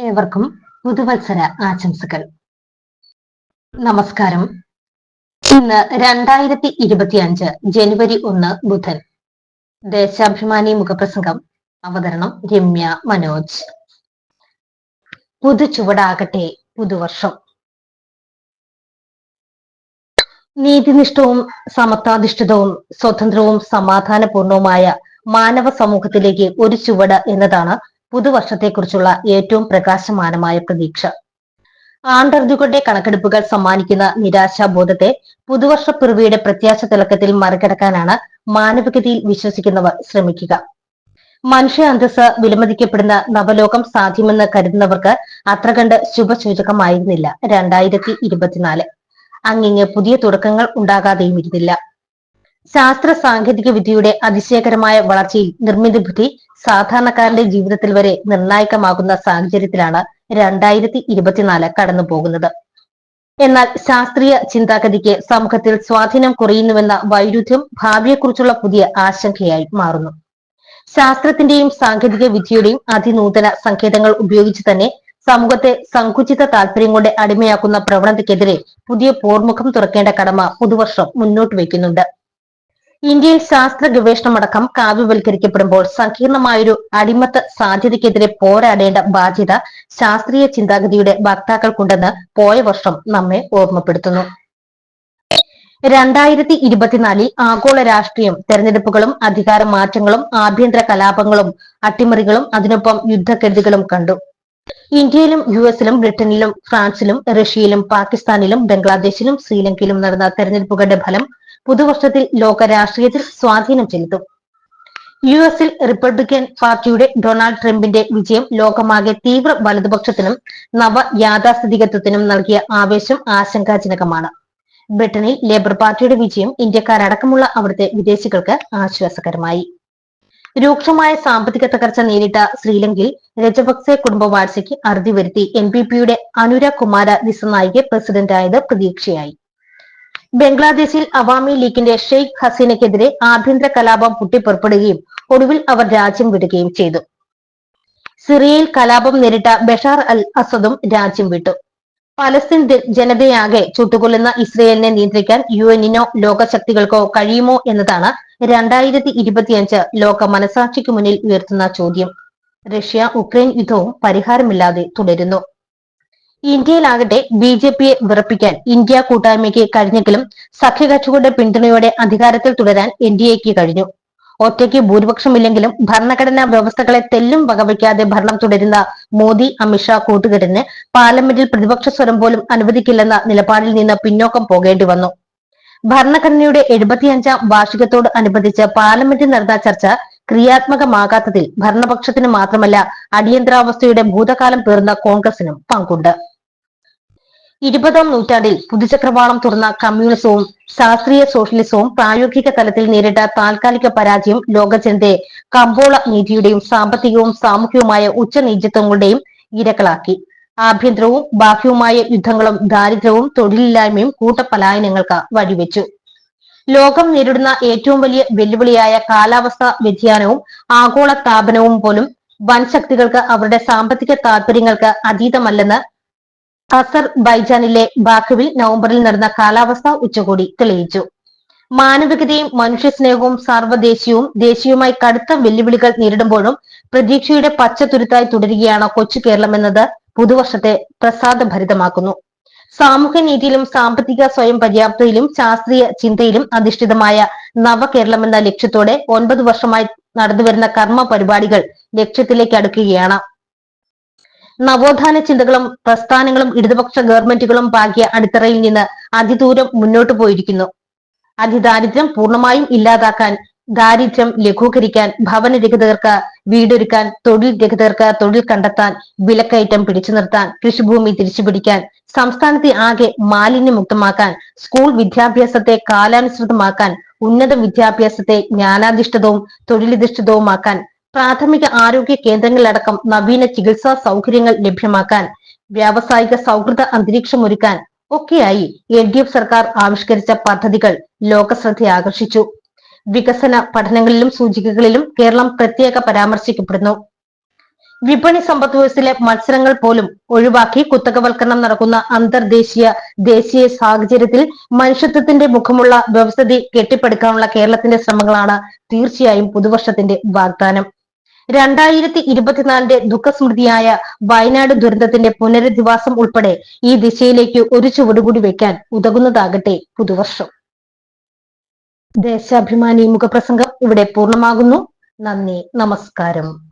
ഏവർക്കും പുതുവത്സര ആശംസകൾ. നമസ്കാരം. ഇന്ന് രണ്ടായിരത്തി ഇരുപത്തി അഞ്ച് ജനുവരി ഒന്ന് ബുധൻ. ദേശാഭിമാനി മുഖപ്രസംഗം. അവതരണം രമ്യ മനോജ്. പുതു ചുവടാകട്ടെ പുതുവർഷം. നീതിനിഷ്ഠവും സമത്വാധിഷ്ഠിതവും സ്വതന്ത്രവും സമാധാനപൂർണവുമായ മാനവ സമൂഹത്തിലേക്ക് ഒരു ചുവട് എന്നതാണ് പുതുവർഷത്തെക്കുറിച്ചുള്ള ഏറ്റവും പ്രകാശമാനമായ പ്രതീക്ഷ. ആണ്ടർജുകളുടെ കണക്കെടുപ്പുകൾ സമ്മാനിക്കുന്ന നിരാശാബോധത്തെ പുതുവർഷ പിറവിയുടെ പ്രത്യാശ തിളക്കത്തിൽ മറികടക്കാനാണ് മാനവികതയിൽ വിശ്വസിക്കുന്നവർ ശ്രമിക്കുക. മനുഷ്യ അന്തസ് വിലമതിക്കപ്പെടുന്ന നവലോകം സാധ്യമെന്ന് കരുതുന്നവർക്ക് അത്ര കണ്ട് ശുഭസൂചകമായിരുന്നില്ല രണ്ടായിരത്തി ഇരുപത്തിനാല്. അങ്ങിങ്ങ് പുതിയ തുടക്കങ്ങൾ ഉണ്ടാകാതെയും ഇരുന്നില്ല ശാസ്ത്ര സാങ്കേതിക വിദ്യയുടെ അതിശയകരമായ വളർച്ചയിൽ നിർമ്മിത ബുദ്ധി സാധാരണക്കാരന്റെ ജീവിതത്തിൽ വരെ നിർണായകമാകുന്ന സാഹചര്യത്തിലാണ് രണ്ടായിരത്തി ഇരുപത്തിനാല് കടന്നു പോകുന്നത്. എന്നാൽ ശാസ്ത്രീയ ചിന്താഗതിക്ക് സമൂഹത്തിൽ സ്വാധീനം കുറയുന്നുവെന്ന വൈരുദ്ധ്യം ഭാവിയെക്കുറിച്ചുള്ള പുതിയ ആശങ്കയായി മാറുന്നു. ശാസ്ത്രത്തിന്റെയും സാങ്കേതിക വിദ്യയുടെയും അതിനൂതന സങ്കേതങ്ങൾ ഉപയോഗിച്ച് തന്നെ സമൂഹത്തെ സങ്കുചിത താല്പര്യം കൊണ്ട് അടിമയാക്കുന്ന പ്രവണതയ്ക്കെതിരെ പുതിയ പോർമുഖം തുറക്കേണ്ട കടമ പുതുവർഷം മുന്നോട്ട് വയ്ക്കുന്നുണ്ട്. ഇന്ത്യയിൽ ശാസ്ത്ര ഗവേഷണമടക്കം കാവ്യവൽക്കരിക്കപ്പെടുമ്പോൾ സങ്കീർണമായൊരു അടിമത്ത സാധ്യതയ്ക്കെതിരെ പോരാടേണ്ട ബാധ്യത ശാസ്ത്രീയ ചിന്താഗതിയുടെ വക്താക്കൾക്കുണ്ടെന്ന് പോയ വർഷം നമ്മെ ഓർമ്മപ്പെടുത്തുന്നു. രണ്ടായിരത്തി ഇരുപത്തിനാലിൽ ആഗോള രാഷ്ട്രീയം തെരഞ്ഞെടുപ്പുകളും അധികാര മാറ്റങ്ങളും ആഭ്യന്തര കലാപങ്ങളും അട്ടിമറികളും അതിനൊപ്പം യുദ്ധക്കെടുതികളും കണ്ടു. ഇന്ത്യയിലും യു എസിലും ബ്രിട്ടനിലും ഫ്രാൻസിലും റഷ്യയിലും പാകിസ്ഥാനിലും ബംഗ്ലാദേശിലും ശ്രീലങ്കയിലും നടന്ന തെരഞ്ഞെടുപ്പുകളുടെ ഫലം പുതുവർഷത്തിൽ ലോക രാഷ്ട്രീയത്തിൽ സ്വാധീനം ചെലുത്തും. യു എസിൽ റിപ്പബ്ലിക്കൻ പാർട്ടിയുടെ ഡൊണാൾഡ് ട്രംപിന്റെ വിജയം ലോകമാകെ തീവ്ര വലതുപക്ഷത്തിനും നവ യാഥാസ്ഥിതികത്വത്തിനും നൽകിയ ആവേശം ആശങ്കാജനകമാണ്. ബ്രിട്ടനിൽ ലേബർ പാർട്ടിയുടെ വിജയം ഇന്ത്യക്കാരടക്കമുള്ള അവിടുത്തെ വിദേശികൾക്ക് ആശ്വാസകരമായി. രൂക്ഷമായ സാമ്പത്തിക തകർച്ച നേരിട്ട ശ്രീലങ്കയിൽ രജപക്സെ കുടുംബവാഴ്ചയ്ക്ക് അറുതി വരുത്തി എൻ പി പിയുടെ അനുര കുമാര ദിസനായികെ പ്രസിഡന്റായത് പ്രതീക്ഷയായി. ബംഗ്ലാദേശിൽ അവാമി ലീഗിന്റെ ഷെയ്ഖ് ഹസീനയ്ക്കെതിരെ ആഭ്യന്തര കലാപം പൊട്ടിപ്പുറപ്പെടുകയും ഒടുവിൽ അവർ രാജ്യം വിടുകയും ചെയ്തു. സിറിയയിൽ കലാപം നേരിട്ട ബഷാർ അൽ അസദും രാജ്യം വിട്ടു. പലസ്തീൻ ജനതയാകെ ചുട്ടുകൊല്ലുന്ന ഇസ്രയേലിനെ നിയന്ത്രിക്കാൻ യു എന്നിനോ ലോകശക്തികൾക്കോ കഴിയുമോ എന്നതാണ് രണ്ടായിരത്തി ഇരുപത്തിയഞ്ച് ലോക മനസാക്ഷിക്ക് മുന്നിൽ ഉയർത്തുന്ന ചോദ്യം. റഷ്യ ഉക്രൈൻ യുദ്ധവും പരിഹാരമില്ലാതെ തുടരുന്നു. ഇന്ത്യയിലാകട്ടെ ബി ജെ പിയെ വിറപ്പിക്കാൻ ഇന്ത്യ കൂട്ടായ്മയ്ക്ക് കഴിഞ്ഞെങ്കിലും സഖ്യകക്ഷികളുടെ പിന്തുണയോടെ അധികാരത്തിൽ തുടരാൻ എൻ ഡി എക്ക് കഴിഞ്ഞു. ഒറ്റയ്ക്ക് ഭൂരിപക്ഷമില്ലെങ്കിലും ഭരണഘടനാ വ്യവസ്ഥകളെ തെല്ലും വകവയ്ക്കാതെ ഭരണം തുടരുന്ന മോദി അമിത്ഷാ കൂട്ടുകെട്ടിന് പാർലമെന്റിൽ പ്രതിപക്ഷ സ്വരം പോലും അനുവദിക്കില്ലെന്ന നിലപാടിൽ നിന്ന് പിന്നോക്കം പോകേണ്ടി വന്നു. ഭരണഘടനയുടെ എഴുപത്തിയഞ്ചാം വാർഷികത്തോട് അനുബന്ധിച്ച് പാർലമെന്റിൽ നടന്ന ചർച്ച ക്രിയാത്മകമാകാത്തതിൽ ഭരണപക്ഷത്തിന് മാത്രമല്ല അടിയന്തരാവസ്ഥയുടെ ഭൂതകാലം പേർന്ന കോൺഗ്രസിനും പങ്കുണ്ട്. ഇരുപതാം നൂറ്റാണ്ടിൽ പുതുചക്രവാളം തുറന്ന കമ്മ്യൂണിസവും ശാസ്ത്രീയ സോഷ്യലിസവും പ്രായോഗിക തലത്തിൽ നേരിട്ട താൽക്കാലിക പരാജയം ലോകജനതയെ കമ്പോള നീതിയുടെയും സാമ്പത്തികവും സാമൂഹികവുമായ ഉച്ചനീചത്വങ്ങളുടെയും ഇരകളാക്കി. ആഭ്യന്തരവും ബാഹ്യവുമായ യുദ്ധങ്ങളും ദാരിദ്ര്യവും തൊഴിലില്ലായ്മയും കൂട്ടപലായനങ്ങൾക്ക് വഴിവെച്ചു. ലോകം നേരിടുന്ന ഏറ്റവും വലിയ വെല്ലുവിളിയായ കാലാവസ്ഥാ വ്യതിയാനവും ആഗോള താപനവും പോലും വൻ ശക്തികൾക്ക് അവരുടെ സാമ്പത്തിക താൽപര്യങ്ങൾക്ക് അതീതമല്ലെന്ന് അസർ ബൈജാനിലെ ബാക്കുവിൽ നവംബറിൽ നടന്ന കാലാവസ്ഥാ ഉച്ചകോടി തെളിയിച്ചു. മാനവികതയും മനുഷ്യസ്നേഹവും സാർവദേശീയവും ദേശീയവുമായി കടുത്ത വെല്ലുവിളികൾ നേരിടുമ്പോഴും പ്രതീക്ഷയുടെ പച്ചത്തുരുത്തായി തുടരുകയാണ് കൊച്ചു കേരളം എന്നത് പുതുവർഷത്തെ പ്രസാദഭരിതമാക്കുന്നു. സാമൂഹ്യനീതിയിലും സാമ്പത്തിക സ്വയം പര്യാപ്തയിലും ശാസ്ത്രീയ ചിന്തയിലും അധിഷ്ഠിതമായ നവകേരളം എന്ന ലക്ഷ്യത്തോടെ ഒൻപത് വർഷമായി നടന്നുവരുന്ന കർമ്മ പരിപാടികൾ ലക്ഷ്യത്തിലേക്ക് അടുക്കുകയാണ്. നവോത്ഥാന ചിന്തകളും പ്രസ്ഥാനങ്ങളും ഇടതുപക്ഷ ഗവൺമെന്റുകളും പാകിയ അടിത്തറയിൽ നിന്ന് അതിദൂരം മുന്നോട്ടു പോയിരിക്കുന്നു. അതിദാരിദ്ര്യം പൂർണമായും ഇല്ലാതാക്കാൻ ദാരിദ്ര്യം ലഘൂകരിക്കാൻ ഭവനരഹിതർക്ക് വീടൊരുക്കാൻ തൊഴിൽ രഹിതർക്ക് തൊഴിൽ കണ്ടെത്താൻ വിലക്കയറ്റം പിടിച്ചു നിർത്താൻ കൃഷിഭൂമി തിരിച്ചുപിടിക്കാൻ സംസ്ഥാനത്തെ ആകെ മാലിന്യമുക്തമാക്കാൻ സ്കൂൾ വിദ്യാഭ്യാസത്തെ കാലാനുസൃതമാക്കാൻ ഉന്നത വിദ്യാഭ്യാസത്തെ ജ്ഞാനാധിഷ്ഠിതവും തൊഴിലധിഷ്ഠിതവുമാക്കാൻ പ്രാഥമിക ആരോഗ്യ കേന്ദ്രങ്ങളിലടക്കം നവീന ചികിത്സാ സൗകര്യങ്ങൾ ലഭ്യമാക്കാൻ വ്യാവസായിക സൗഹൃദ അന്തരീക്ഷമൊരുക്കാൻ ഒക്കെയായി എൽ ഡി എഫ് സർക്കാർ ആവിഷ്കരിച്ച പദ്ധതികൾ ലോകശ്രദ്ധ ആകർഷിച്ചു വികസന പഠനങ്ങളിലും സൂചികകളിലും കേരളം പ്രത്യേക പരാമർശിക്കപ്പെടുന്നു. വിപണി സമ്പദ് വ്യവസ്ഥയിലെ മത്സരങ്ങൾ പോലും ഒഴിവാക്കി കുത്തകവൽക്കരണം നടക്കുന്ന അന്തർദേശീയ ദേശീയ സാഹചര്യത്തിൽ മനുഷ്യത്വത്തിന്റെ മുഖമുള്ള വ്യവസ്ഥിതി കെട്ടിപ്പടുക്കാനുള്ള കേരളത്തിന്റെ ശ്രമങ്ങളാണ് തീർച്ചയായും പുതുവർഷത്തിന്റെ വാഗ്ദാനം. രണ്ടായിരത്തി ഇരുപത്തിനാലിന്റെ ദുഃഖസ്മൃതിയായ വയനാട് ദുരന്തത്തിന്റെ പുനരധിവാസം ഉൾപ്പെടെ ഈ ദിശയിലേക്ക് ഒരു ചുവടുകൂടി വെക്കാൻ ഉതകുന്നതാകട്ടെ പുതുവർഷം. ദേശാഭിമാനി മുഖപ്രസംഗം ഇവിടെ പൂർണമാകുന്നു. നന്ദി നമസ്കാരം.